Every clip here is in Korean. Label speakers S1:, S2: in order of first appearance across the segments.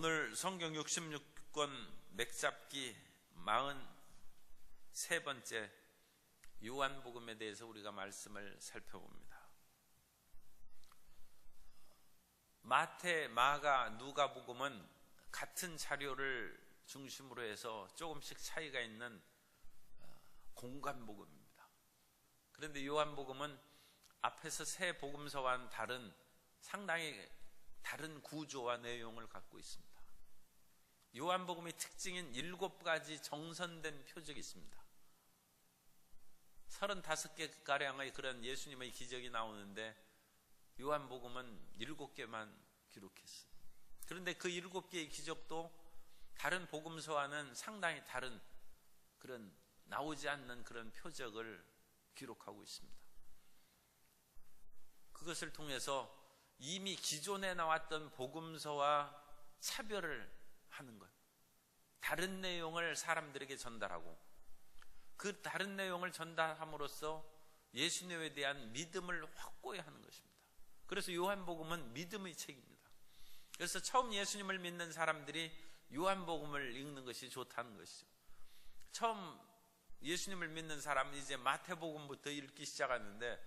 S1: 오늘 성경 66권 맥잡기 43번째 요한복음에 대해서 우리가 말씀을 살펴봅니다. 마태, 마가, 누가복음은 같은 자료를 중심으로 해서 조금씩 차이가 있는 어, 공간복음입니다. 그런데 요한복음은 앞에서 세 복음서와는 다른 상당히 다른 구조와 내용을 갖고 있습니다. 요한복음의 특징인 일곱 가지 정선된 표적이 있습니다. 35개 가량의 그런 예수님의 기적이 나오는데 요한복음은 일곱 개만 기록했어요. 그런데 그 일곱 개의 기적도 다른 복음서와는 상당히 다른 그런 나오지 않는 그런 표적을 기록하고 있습니다. 그것을 통해서 이미 기존에 나왔던 복음서와 차별을 하는 것. 다른 내용을 사람들에게 전달하고 그 다른 내용을 전달함으로써 예수님에 대한 믿음을 확고히 하는 것입니다. 그래서 요한복음은 믿음의 책입니다. 그래서 처음 예수님을 믿는 사람들이 요한복음을 읽는 것이 좋다는 것이죠. 처음 예수님을 믿는 사람은 이제 마태복음부터 읽기 시작하는데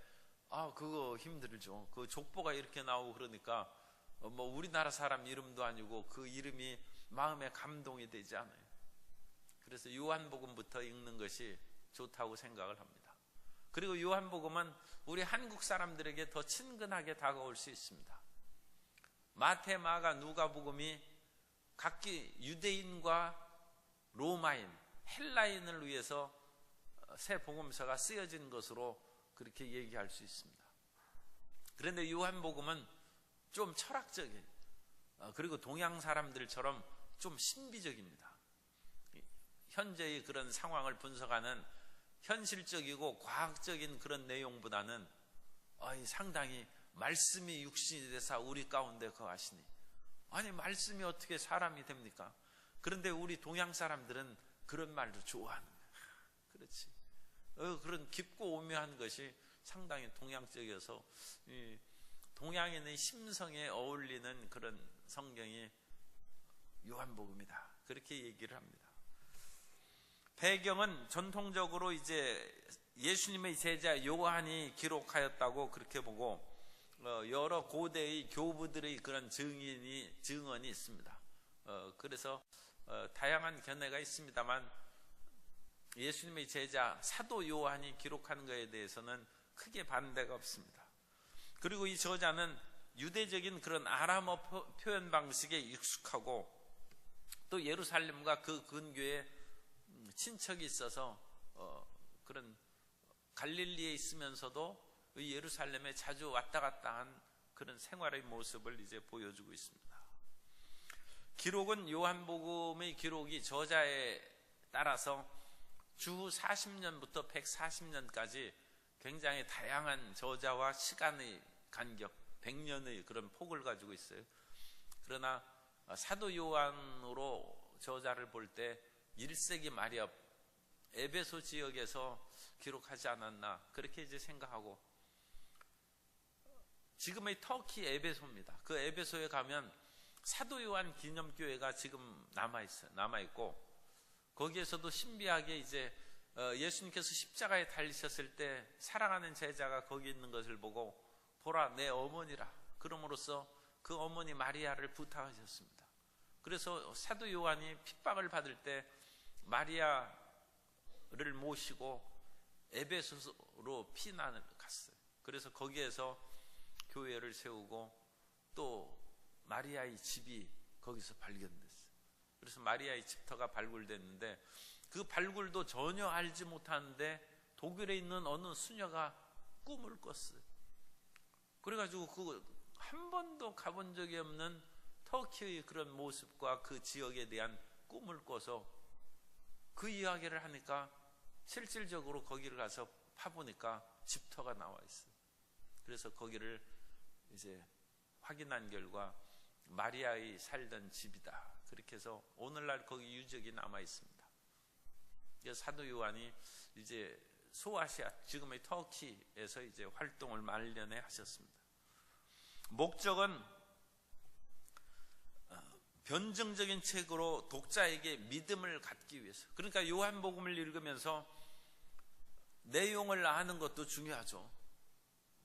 S1: 아 그거 힘들죠. 그 족보가 이렇게 나오고 그러니까 뭐 우리나라 사람 이름도 아니고 그 이름이 마음에 감동이 되지 않아요. 그래서 요한복음부터 읽는 것이 좋다고 생각을 합니다. 그리고 요한복음은 우리 한국 사람들에게 더 친근하게 다가올 수 있습니다. 마태, 마가, 누가복음이 각기 유대인과 로마인, 헬라인을 위해서 새 복음서가 쓰여진 것으로 그렇게 얘기할 수 있습니다. 그런데 요한복음은 좀 철학적인 어, 그리고 동양 사람들처럼 좀 신비적입니다. 현재의 그런 상황을 분석하는 현실적이고 과학적인 그런 내용보다는 상당히 말씀이 육신이 돼서 우리 가운데 거하시니 아니 말씀이 어떻게 사람이 됩니까? 그런데 우리 동양 사람들은 그런 말도 좋아하는 거예요. 그렇지. 어, 그런 깊고 오묘한 것이 상당히 동양적이어서 동양인의 심성에 어울리는 그런 성경이 요한복음이다. 그렇게 얘기를 합니다. 배경은 전통적으로 이제 예수님의 제자 요한이 기록하였다고 그렇게 보고 어, 여러 고대의 교부들의 그런 증인이 증언이 있습니다. 어, 그래서 어, 다양한 견해가 있습니다만 예수님의 제자 사도 요한이 기록하는 것에 대해서는 크게 반대가 없습니다. 그리고 이 저자는 유대적인 그런 아람어 표현 방식에 익숙하고 또 예루살렘과 그 근교에 친척이 있어서 어, 그런 갈릴리에 있으면서도 예루살렘에 자주 왔다 갔다 한 그런 생활의 모습을 이제 보여주고 있습니다. 기록은 요한복음의 기록이 저자에 따라서 주 40년부터 140년까지 굉장히 다양한 저자와 시간의 간격, 100년의 그런 폭을 가지고 있어요. 그러나 사도 요한으로 저자를 볼 때 1세기 말엽 에베소 지역에서 기록하지 않았나 그렇게 이제 생각하고 지금의 터키 에베소입니다. 그 에베소에 가면 사도 요한 기념교회가 지금 남아 있어요. 남아 있고 거기에서도 신비하게 이제 어, 예수님께서 십자가에 달리셨을 때 사랑하는 제자가 거기 있는 것을 보고 보라 내 어머니라 그럼으로써 그 어머니 마리아를 부탁하셨습니다. 그래서 사도 요한이 핍박을 받을 때 마리아를 모시고 에베소로 피난을 갔어요. 그래서 거기에서 교회를 세우고 또 마리아의 집이 거기서 발견됐어요. 그래서 마리아의 집터가 발굴됐는데 그 발굴도 전혀 알지 못하는데 독일에 있는 어느 수녀가 꿈을 꿨어요. 그래가지고 그 한 번도 가본 적이 없는 터키의 그런 모습과 그 지역에 대한 꿈을 꿔서 그 이야기를 하니까 실질적으로 거기를 가서 파보니까 집터가 나와 있어요. 그래서 거기를 이제 확인한 결과 마리아의 살던 집이다. 그렇게 해서 오늘날 거기 유적이 남아 있습니다. 사도 요한이 이제 소아시아 지금의 터키에서 이제 활동을 말년에 하셨습니다. 목적은 어, 변증적인 책으로 독자에게 믿음을 갖기 위해서. 그러니까 요한복음을 읽으면서 내용을 아는 것도 중요하죠.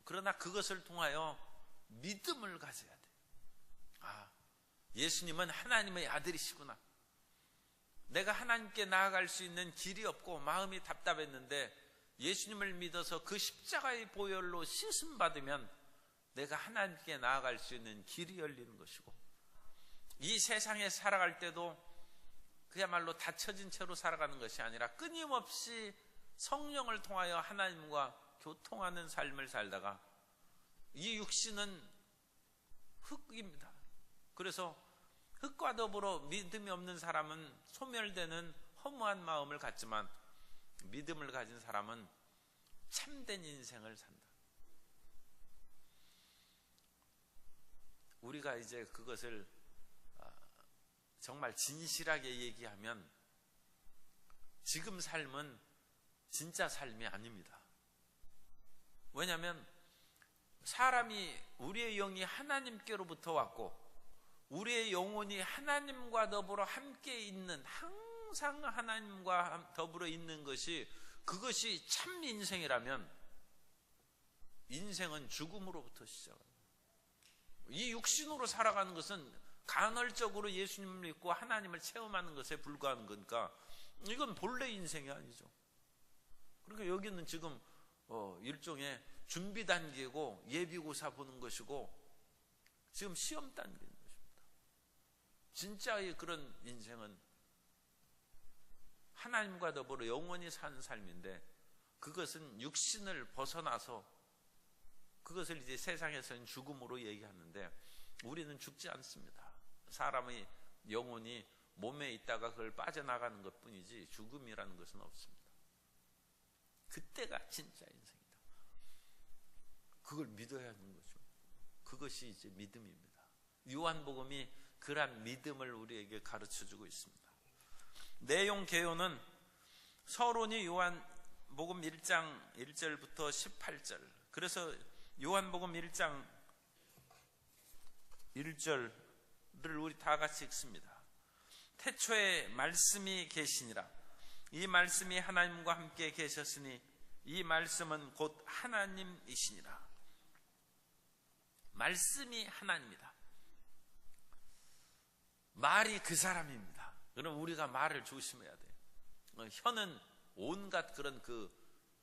S1: 그러나 그것을 통하여 믿음을 가져야 돼. 아, 예수님은 하나님의 아들이시구나. 내가 하나님께 나아갈 수 있는 길이 없고 마음이 답답했는데 예수님을 믿어서 그 십자가의 보혈로 씻음 받으면 내가 하나님께 나아갈 수 있는 길이 열리는 것이고 이 세상에 살아갈 때도 그야말로 닫혀진 채로 살아가는 것이 아니라 끊임없이 성령을 통하여 하나님과 교통하는 삶을 살다가 이 육신은 흙입니다. 그래서 흙과 더불어 믿음이 없는 사람은 소멸되는 허무한 마음을 갖지만 믿음을 가진 사람은 참된 인생을 산다. 우리가 이제 그것을 아, 정말 진실하게 얘기하면 지금 삶은 진짜 삶이 아닙니다. 왜냐하면 사람이 우리의 영이 하나님께로부터 왔고 우리의 영혼이 하나님과 더불어 함께 있는 항상 하나님과 더불어 있는 것이 그것이 참 인생이라면 인생은 죽음으로부터 시작합니다. 이 육신으로 살아가는 것은 간헐적으로 예수님을 믿고 하나님을 체험하는 것에 불과한 거니까 이건 본래 인생이 아니죠. 그러니까 여기는 지금 어, 일종의 준비 단계고 예비고사 보는 것이고 지금 시험 단계인 것입니다. 진짜의 그런 인생은 하나님과 더불어 영원히 사는 삶인데 그것은 육신을 벗어나서 그것을 이제 세상에서는 죽음으로 얘기하는데 우리는 죽지 않습니다. 사람의 영혼이 몸에 있다가 그걸 빠져나가는 것 뿐이지 죽음이라는 것은 없습니다. 그때가 진짜 인생이다. 그걸 믿어야 하는 거죠. 그것이 이제 믿음입니다. 요한복음이 그러한 믿음을 우리에게 가르쳐 주고 있습니다. 내용 개요는 서론이 요한복음 1장 1절부터 18절. 그래서 요한복음 1장 1절 을 우리 다 같이 읽습니다. 태초에 말씀이 계시니라. 이 말씀이 하나님과 함께 계셨으니 이 말씀은 곧 하나님이시니라. 말씀이 하나님이다. 말이 그 사람입니다. 그럼 우리가 말을 조심해야 돼. 어, 혀는 온갖 그런 그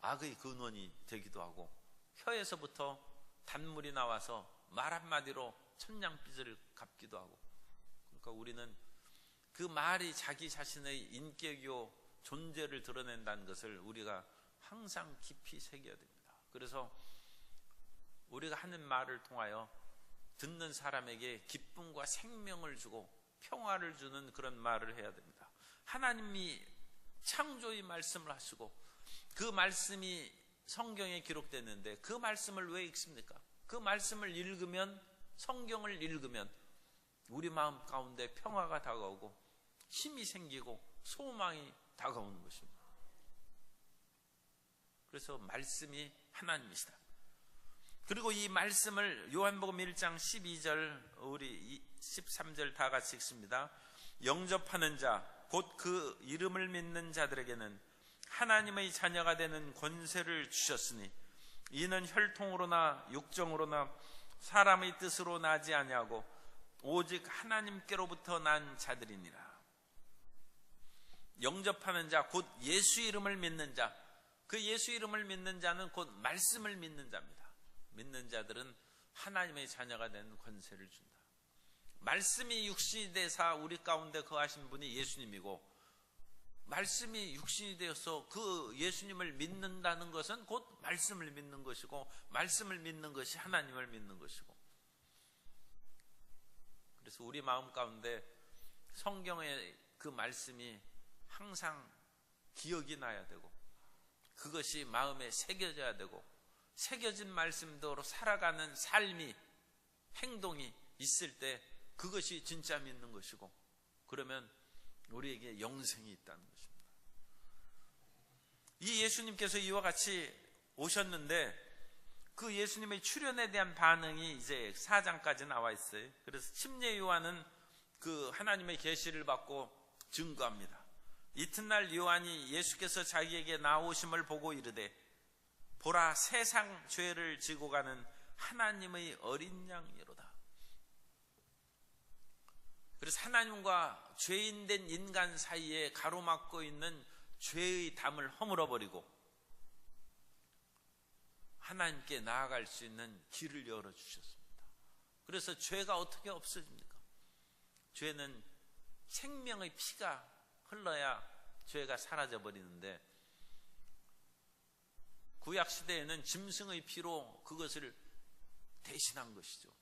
S1: 악의 근원이 되기도 하고 혀에서부터 단물이 나와서 말 한마디로 천냥빚을 갚기도 하고 그러니까 우리는 그 말이 자기 자신의 인격요 존재를 드러낸다는 것을 우리가 항상 깊이 새겨야 됩니다. 그래서 우리가 하는 말을 통하여 듣는 사람에게 기쁨과 생명을 주고 평화를 주는 그런 말을 해야 됩니다. 하나님이 창조의 말씀을 하시고 그 말씀이 성경에 기록됐는데 그 말씀을 왜 읽습니까? 그 말씀을 읽으면 성경을 읽으면 우리 마음 가운데 평화가 다가오고 힘이 생기고 소망이 다가오는 것입니다. 그래서 말씀이 하나님이시다. 그리고 이 말씀을 요한복음 1장 12절 우리 13절 다 같이 읽습니다. 영접하는 자, 곧 그 이름을 믿는 자들에게는 하나님의 자녀가 되는 권세를 주셨으니 이는 혈통으로나 육정으로나 사람의 뜻으로 나지 아니하고 오직 하나님께로부터 난 자들이니라. 영접하는 자, 곧 예수 이름을 믿는 자, 그 예수 이름을 믿는 자는 곧 말씀을 믿는 자입니다. 믿는 자들은 하나님의 자녀가 되는 권세를 준다. 말씀이 육신이 되사 우리 가운데 거하신 분이 예수님이고 말씀이 육신이 되어서 그 예수님을 믿는다는 것은 곧 말씀을 믿는 것이고 말씀을 믿는 것이 하나님을 믿는 것이고 그래서 우리 마음 가운데 성경의 그 말씀이 항상 기억이 나야 되고 그것이 마음에 새겨져야 되고 새겨진 말씀대로 살아가는 삶이 행동이 있을 때 그것이 진짜 믿는 것이고 그러면 우리에게 영생이 있다는 것입니다. 이 예수님께서 이와 같이 오셨는데 그 예수님의 출현에 대한 반응이 이제 4장까지 나와 있어요. 그래서 침례 요한은 그 하나님의 계시를 받고 증거합니다. 이튿날 요한이 예수께서 자기에게 나오심을 보고 이르되 보라 세상 죄를 지고 가는 하나님의 어린 양이로다. 그래서 하나님과 죄인 된 인간 사이에 가로막고 있는 죄의 담을 허물어 버리고 하나님께 나아갈 수 있는 길을 열어 주셨습니다. 그래서 죄가 어떻게 없어집니까? 죄는 생명의 피가 흘러야 죄가 사라져 버리는데 구약 시대에는 짐승의 피로 그것을 대신한 것이죠.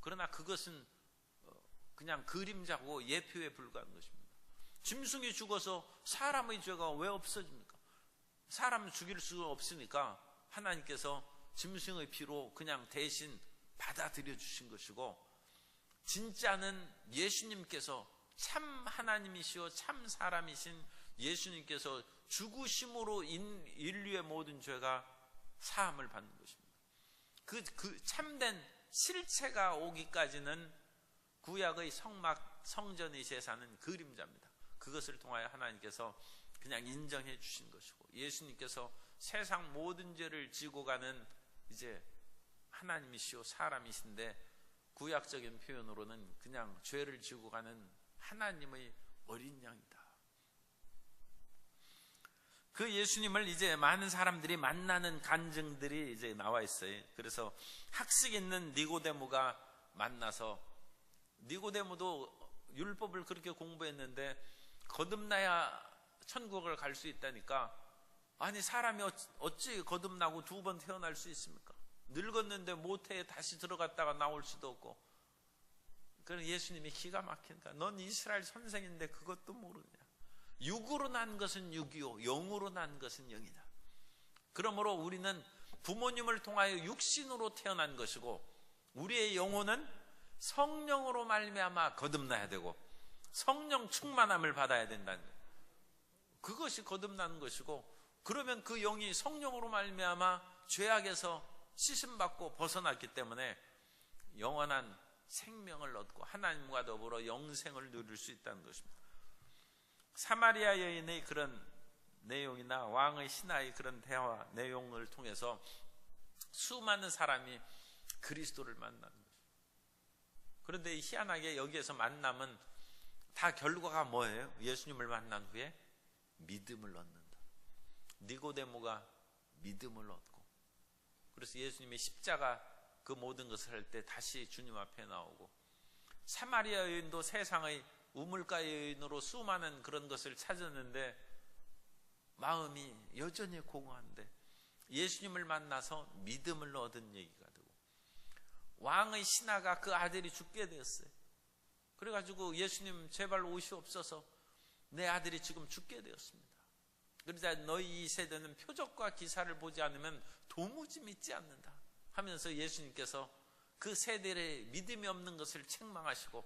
S1: 그러나 그것은 어, 그냥 그림자고 예표에 불과한 것입니다. 짐승이 죽어서 사람의 죄가 왜 없어집니까? 사람 죽일 수가 없으니까 하나님께서 짐승의 피로 그냥 대신 받아들여 주신 것이고 진짜는 예수님께서 참 하나님이시오 참 사람이신 예수님께서 죽으심으로 인류의 모든 죄가 사함을 받는 것입니다. 그, 그 참된 실체가 오기까지는 구약의 성막 성전의 제사는 그림자입니다. 그것을 통하여 하나님께서 그냥 인정해 주신 것이고 예수님께서 세상 모든 죄를 지고 가는 이제 하나님이시오 사람이신데 구약적인 표현으로는 그냥 죄를 지고 가는 하나님의 어린 양이다. 그 예수님을 이제 많은 사람들이 만나는 간증들이 이제 나와 있어요. 그래서 학식 있는 니고데모가 만나서 니고데모도 율법을 그렇게 공부했는데 거듭나야 천국을 갈 수 있다니까 아니 사람이 어찌 거듭나고 두 번 태어날 수 있습니까? 늙었는데 모태에 다시 들어갔다가 나올 수도 없고 그런 예수님이 기가 막힌다. 넌 이스라엘 선생인데 그것도 모르냐. 육으로 난 것은 육이요 영으로 난 것은 영이다. 그러므로 우리는 부모님을 통하여 육신으로 태어난 것이고 우리의 영혼은 성령으로 말미암아 거듭나야 되고 성령 충만함을 받아야 된다는 거예요. 그것이 거듭나는 것이고 그러면 그 영이 성령으로 말미암아 죄악에서 씻음 받고 벗어났기 때문에 영원한 생명을 얻고 하나님과 더불어 영생을 누릴 수 있다는 것입니다. 사마리아 여인의 그런 내용이나 왕의 신하의 그런 대화 내용을 통해서 수많은 사람이 그리스도를 만나는 거죠. 그런데 희한하게 여기에서 만남은 다 결과가 뭐예요? 예수님을 만난 후에 믿음을 얻는다. 니고데모가 믿음을 얻고 그래서 예수님의 십자가 그 모든 것을 할 때 다시 주님 앞에 나오고 사마리아 여인도 세상의 우물가 여인으로 수많은 그런 것을 찾았는데 마음이 여전히 공허한데 예수님을 만나서 믿음을 얻은 얘기가 되고 왕의 신하가 그 아들이 죽게 되었어요. 그래가지고 예수님 제발 오시옵소서 내 아들이 지금 죽게 되었습니다. 그러자 너희 이 세대는 표적과 기사를 보지 않으면 도무지 믿지 않는다 하면서 예수님께서 그 세대의 믿음이 없는 것을 책망하시고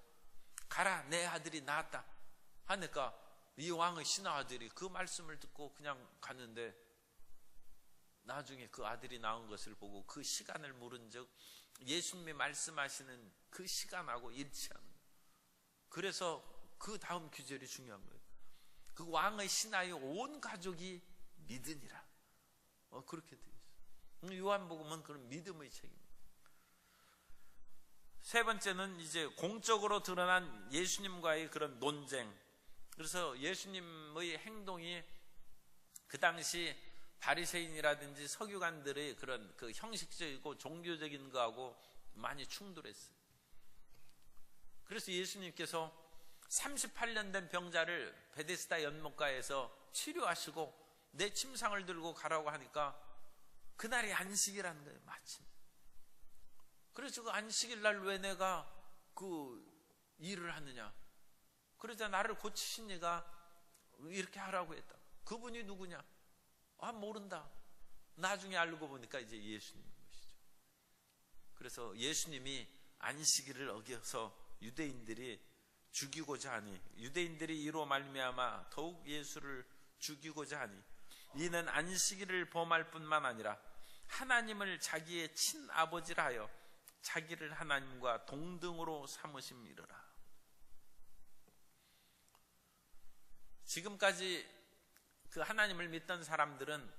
S1: 가라 내 아들이 나았다 하니까 이 왕의 신하 아들이 그 말씀을 듣고 그냥 갔는데 나중에 그 아들이 나온 것을 보고 그 시간을 물은 즉 예수님이 말씀하시는 그 시간하고 일치하는. 그래서 그 다음 규절이 중요한 거예요. 그 왕의 신하의 온 가족이 믿으니라. 어, 그렇게 되어 있어요. 요한복음은 그런 믿음의 책입니다. 세 번째는 이제 공적으로 드러난 예수님과의 그런 논쟁. 그래서 예수님의 행동이 그 당시 바리새인이라든지 서기관들의 그런 그 형식적이고 종교적인 거하고 많이 충돌했어요. 그래서 예수님께서 38년 된 병자를 베데스다 연못가에서 치료하시고 내 침상을 들고 가라고 하니까 그날이 안식이라는 거예요, 마침. 그래서 그 안식일 날 왜 내가 그 일을 하느냐? 그러자 나를 고치신 이가 이렇게 하라고 했다. 그분이 누구냐? 아, 모른다. 나중에 알고 보니까 이제 예수님인 것이죠. 그래서 예수님이 안식일을 어겨서 유대인들이 죽이고자 하니 유대인들이 이로 말미암아 더욱 예수를 죽이고자 하니 이는 안식일을 범할 뿐만 아니라 하나님을 자기의 친아버지라 하여 자기를 하나님과 동등으로 삼으심이라. 지금까지 그 하나님을 믿던 사람들은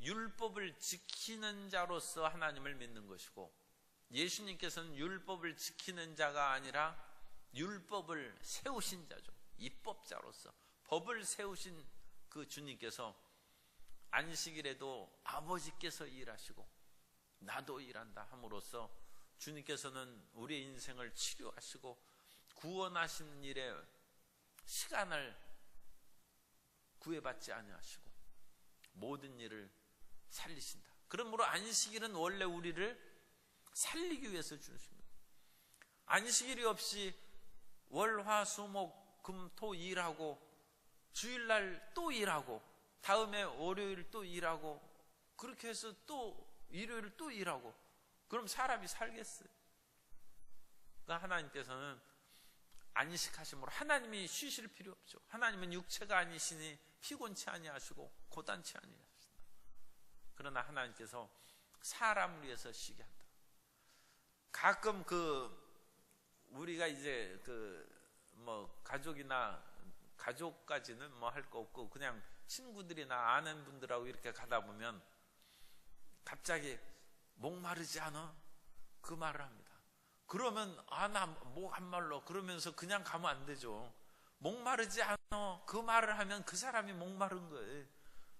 S1: 율법을 지키는 자로서 하나님을 믿는 것이고 예수님께서는 율법을 지키는 자가 아니라 율법을 세우신 자죠. 입법자로서 법을 세우신 그 주님께서 안식일에도 아버지께서 일하시고 나도 일한다 함으로써 주님께서는 우리의 인생을 치료하시고 구원하신 일에 시간을 구애받지 아니하시고 모든 일을 살리신다. 그러므로 안식일은 원래 우리를 살리기 위해서 주십니다. 안식일이 없이 월, 화, 수, 목, 금, 토 일하고 주일날 또 일하고 다음에 월요일 또 일하고 그렇게 해서 또 일요일 또 일하고 그럼 사람이 살겠어요. 그러니까 하나님께서는 안식하심으로 하나님이 쉬실 필요 없죠. 하나님은 육체가 아니시니 피곤치 아니하시고 고단치 아니하신다. 그러나 하나님께서 사람을 위해서 쉬게 한다. 가끔 그 우리가 이제 그 뭐 가족이나 가족까지는 뭐 할 거 없고 그냥 친구들이나 아는 분들하고 이렇게 가다 보면 갑자기 목마르지 않아? 그 말을 합니다. 그러면 아나 뭐한 말로 그러면서 그냥 가면 안 되죠. 목마르지 않아? 그 말을 하면 그 사람이 목마른 거예요.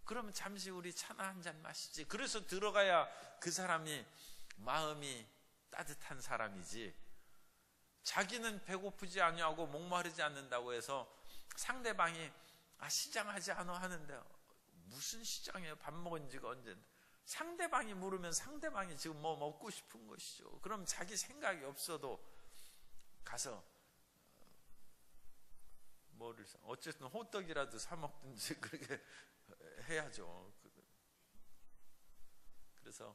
S1: 그러면 잠시 우리 차나 한 잔 마시지. 그래서 들어가야 그 사람이 마음이 따뜻한 사람이지. 자기는 배고프지 아니하고 목마르지 않는다고 해서 상대방이 아 시장하지 않아 하는데 무슨 시장이에요? 밥 먹은 지가 언젠데 상대방이 물으면 상대방이 지금 뭐 먹고 싶은 것이죠. 그럼 자기 생각이 없어도 가서 어, 뭐를 사 어쨌든 호떡이라도 사 먹든지 그렇게 해야죠. 그래서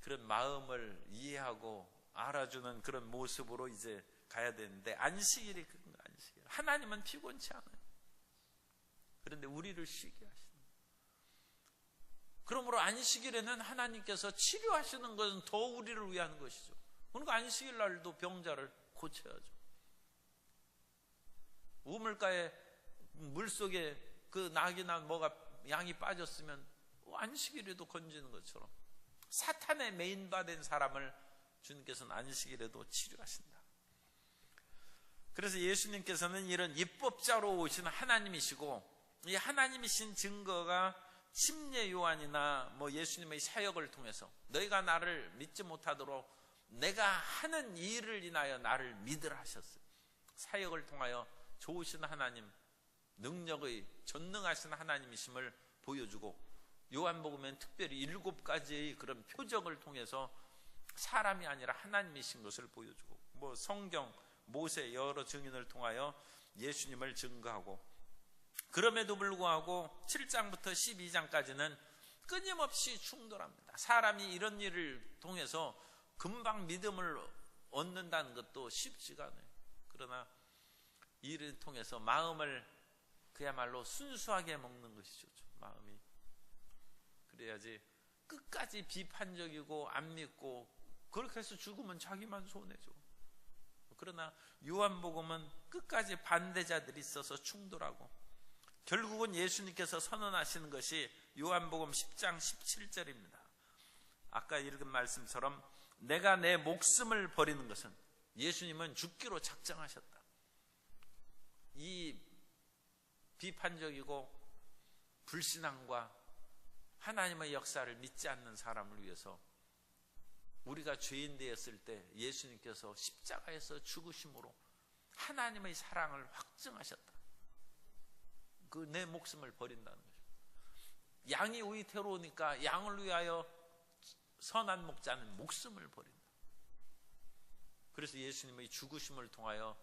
S1: 그런 마음을 이해하고 알아주는 그런 모습으로 이제 가야 되는데 안식일이 그런 거 안식일. 하나님은 피곤치 않아요. 그런데 우리를 쉬게 하시는. 그러므로 안식일에는 하나님께서 치료하시는 것은 더 우리를 위한 것이죠. 그러니까 안식일 날도 병자를 고쳐야죠. 우물가에 물 속에 그 낙이나 뭐가 양이 빠졌으면 안식일에도 건지는 것처럼 사탄의 메인바된 사람을 주님께서는 안식일에도 치료하신다. 그래서 예수님께서는 이런 입법자로 오신 하나님이시고 이 하나님이신 증거가 침례 요한이나 뭐 예수님의 사역을 통해서 너희가 나를 믿지 못하도록 내가 하는 일을 인하여 나를 믿으라 하셨어요. 사역을 통하여 좋으신 하나님, 능력의 전능하신 하나님이심을 보여주고 요한복음엔 특별히 일곱 가지의 그런 표적을 통해서 사람이 아니라 하나님이신 것을 보여주고 뭐 성경 모세 여러 증인을 통하여 예수님을 증거하고 그럼에도 불구하고 7장부터 12장까지는 끊임없이 충돌합니다. 사람이 이런 일을 통해서 금방 믿음을 얻는다는 것도 쉽지가 않아요. 그러나 이를 통해서 마음을 그야말로 순수하게 먹는 것이죠. 마음이. 그래야지 끝까지 비판적이고 안 믿고 그렇게 해서 죽으면 자기만 손해죠. 그러나 요한복음은 끝까지 반대자들이 있어서 충돌하고 결국은 예수님께서 선언하시는 것이 요한복음 10장 17절입니다. 아까 읽은 말씀처럼 내가 내 목숨을 버리는 것은 예수님은 죽기로 작정하셨다. 이 비판적이고 불신앙과 하나님의 역사를 믿지 않는 사람을 위해서 우리가 죄인 되었을 때 예수님께서 십자가에서 죽으심으로 하나님의 사랑을 확증하셨다. 그 내 목숨을 버린다는 거죠. 양이 위태로우니까 양을 위하여 선한 목자는 목숨을 버린다. 그래서 예수님의 죽으심을 통하여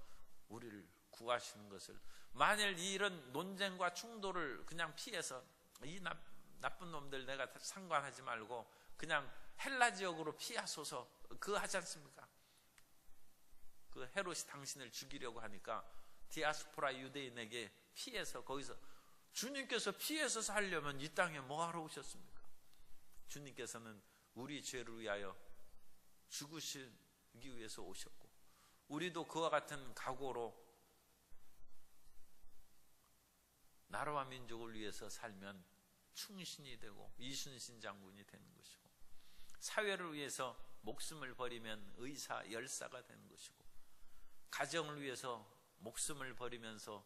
S1: 우리를 구하시는 것을 만일 이런 논쟁과 충돌을 그냥 피해서 이 나, 나쁜 놈들 내가 상관하지 말고 그냥 헬라 지역으로 피하소서 그 하지 않습니까? 그 헤롯이 당신을 죽이려고 하니까 디아스포라 유대인에게 피해서 거기서 주님께서 피해서 살려면 이 땅에 뭐하러 오셨습니까? 주님께서는 우리 죄를 위하여 죽으시기 위해서 오셨고 우리도 그와 같은 각오로 나라와 민족을 위해서 살면 충신이 되고 이순신 장군이 되는 것이고 사회를 위해서 목숨을 버리면 의사 열사가 되는 것이고 가정을 위해서 목숨을 버리면서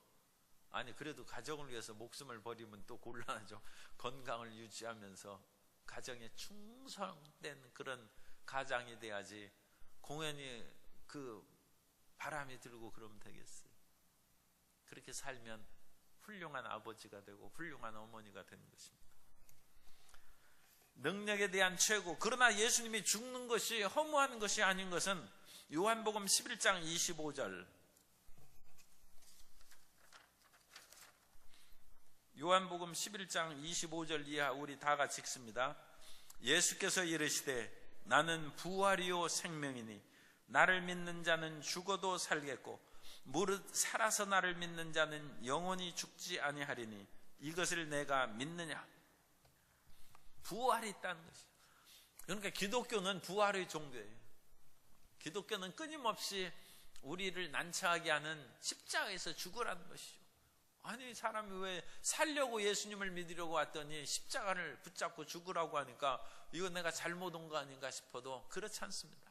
S1: 아니 그래도 가정을 위해서 목숨을 버리면 또 곤란하죠. 건강을 유지하면서 가정에 충성된 그런 가장이 돼야지 공연히 그 바람이 들고 그러면 되겠어요. 그렇게 살면 훌륭한 아버지가 되고 훌륭한 어머니가 되는 것입니다. 능력에 대한 최고. 그러나 예수님이 죽는 것이 허무한 것이 아닌 것은 요한복음 11장 25절. 요한복음 11장 25절 이하 우리 다 같이 읽습니다. 예수께서 이르시되 나는 부활이요 생명이니 나를 믿는 자는 죽어도 살겠고 무릇 살아서 나를 믿는 자는 영원히 죽지 아니하리니 이것을 내가 믿느냐 부활이 있다는 것이 그러니까 기독교는 부활의 종교예요. 기독교는 끊임없이 우리를 난처하게 하는 십자가에서 죽으라는 것이죠. 아니 사람이 왜 살려고 예수님을 믿으려고 왔더니 십자가를 붙잡고 죽으라고 하니까 이거 내가 잘못 온 거 아닌가 싶어도 그렇지 않습니다.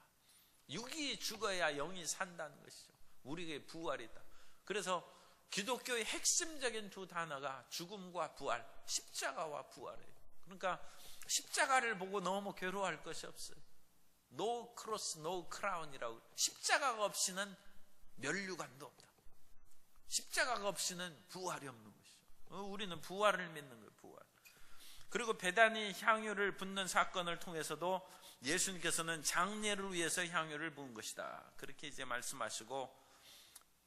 S1: 육이 죽어야 영이 산다는 것이죠. 우리에게 부활이 있다. 그래서 기독교의 핵심적인 두 단어가 죽음과 부활 십자가와 부활이에요. 그러니까 십자가를 보고 너무 괴로워할 것이 없어요 No cross, no crown이라고 십자가가 없이는 면류관도 없다 십자가가 없이는 부활이 없는 것이죠. 어, 우리는 부활을 믿는 거예요, 부활. 그리고 배단이 향유를 붓는 사건을 통해서도 예수님께서는 장례를 위해서 향유를 부은 것이다. 그렇게 이제 말씀하시고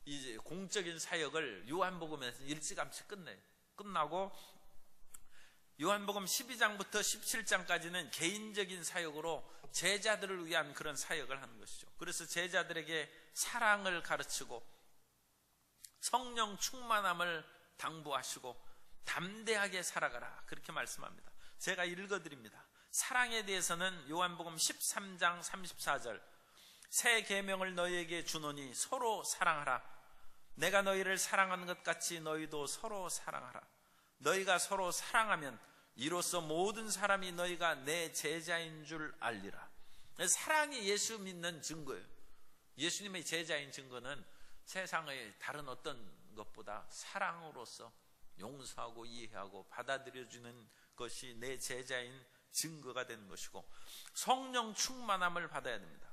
S1: 이제 공적인 사역을 요한복음에서 일찌감치 끝내 끝나고 요한복음 12장부터 17장까지는 개인적인 사역으로 제자들을 위한 그런 사역을 하는 것이죠. 그래서 제자들에게 사랑을 가르치고 성령 충만함을 당부하시고 담대하게 살아가라. 그렇게 말씀합니다. 제가 읽어드립니다. 사랑에 대해서는 요한복음 13장 34절 새 계명을 너희에게 주노니 서로 사랑하라. 내가 너희를 사랑한 것 같이 너희도 서로 사랑하라. 너희가 서로 사랑하면 이로써 모든 사람이 너희가 내 제자인 줄 알리라. 사랑이 예수 믿는 증거예요. 예수님의 제자인 증거는 세상의 다른 어떤 것보다 사랑으로서 용서하고 이해하고 받아들여주는 것이 내 제자인 증거가 되는 것이고 성령 충만함을 받아야 됩니다.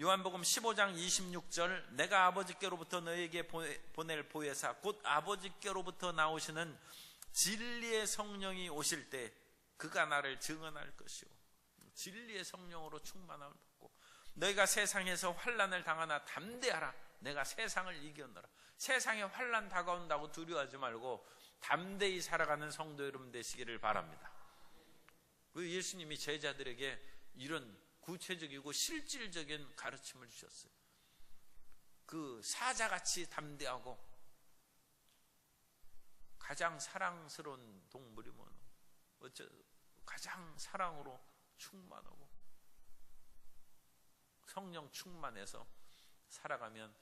S1: 요한복음 15장 26절 내가 아버지께로부터 너에게 보낼 보혜사 곧 아버지께로부터 나오시는 진리의 성령이 오실 때 그가 나를 증언할 것이요 진리의 성령으로 충만함을 받고 너희가 세상에서 환란을 당하나 담대하라. 내가 세상을 이겼노라. 세상에 환란 다가온다고 두려워하지 말고 담대히 살아가는 성도 여러분 되시기를 바랍니다. 그 예수님이 제자들에게 이런 구체적이고 실질적인 가르침을 주셨어요. 그 사자같이 담대하고 가장 사랑스러운 동물이 뭐노? 어째 가장 사랑으로 충만하고 성령 충만해서 살아가면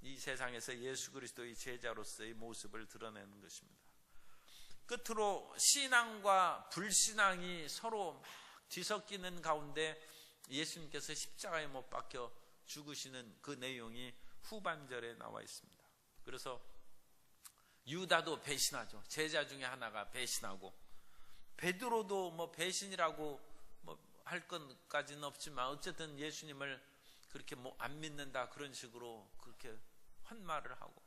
S1: 이 세상에서 예수 그리스도의 제자로서의 모습을 드러내는 것입니다. 끝으로 신앙과 불신앙이 서로 막 뒤섞이는 가운데 예수님께서 십자가에 못 박혀 죽으시는 그 내용이 후반절에 나와 있습니다. 그래서 유다도 배신하죠. 제자 중에 하나가 배신하고. 베드로도 뭐 배신이라고 뭐 할 것까지는 없지만 어쨌든 예수님을 그렇게 뭐 안 믿는다 그런 식으로 그렇게 헛말을 하고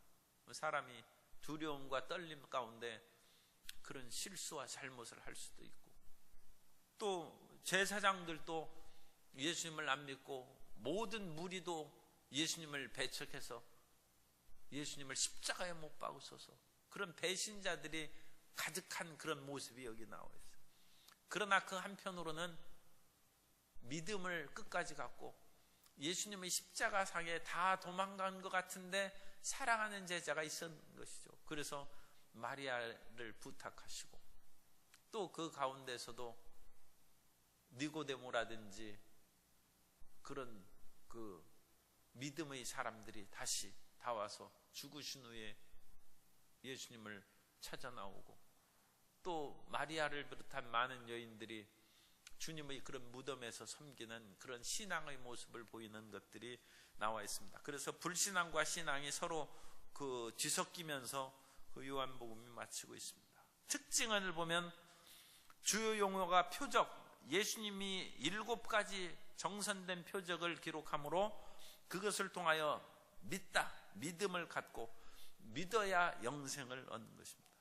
S1: 사람이 두려움과 떨림 가운데 그런 실수와 잘못을 할 수도 있고. 또 제사장들도 예수님을 안 믿고 모든 무리도 예수님을 배척해서 예수님을 십자가에 못 박으소서 그런 배신자들이 가득한 그런 모습이 여기 나와 있어요. 그러나 그 한편으로는 믿음을 끝까지 갖고 예수님의 십자가 상에 다 도망간 것 같은데 사랑하는 제자가 있었는 것이죠. 그래서 마리아를 부탁하시고 또 그 가운데서도 니고데모라든지 그런 그 믿음의 사람들이 다시 다 와서 죽으신 후에 예수님을 찾아 나오고 또 마리아를 비롯한 많은 여인들이 주님의 그런 무덤에서 섬기는 그런 신앙의 모습을 보이는 것들이 나와 있습니다. 그래서 불신앙과 신앙이 서로 그 뒤섞이면서 그 요한복음이 마치고 있습니다. 특징을 보면 주요 용어가 표적, 예수님이 일곱 가지 정선된 표적을 기록하므로 그것을 통하여 믿다, 믿음을 갖고 믿어야 영생을 얻는 것입니다.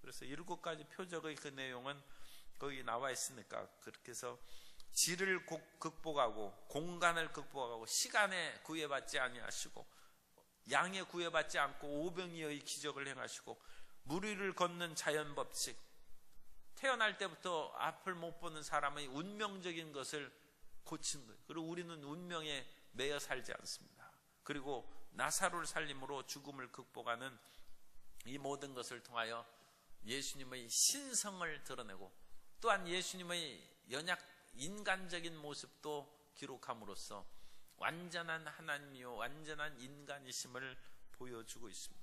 S1: 그래서 일곱 가지 표적의 그 내용은 거기 나와 있으니까 그렇게 해서 질을 극복하고 공간을 극복하고 시간에 구애받지 아니하시고 양에 구애받지 않고 오병이어의 기적을 행하시고 물 위를 걷는 자연 법칙 태어날 때부터 앞을 못 보는 사람의 운명적인 것을 고친 거예요. 그리고 우리는 운명에 매여 살지 않습니다. 그리고 나사로를 살림으로 죽음을 극복하는 이 모든 것을 통하여 예수님의 신성을 드러내고 또한 예수님의 연약 인간적인 모습도 기록함으로써 완전한 하나님이요 완전한 인간이심을 보여주고 있습니다.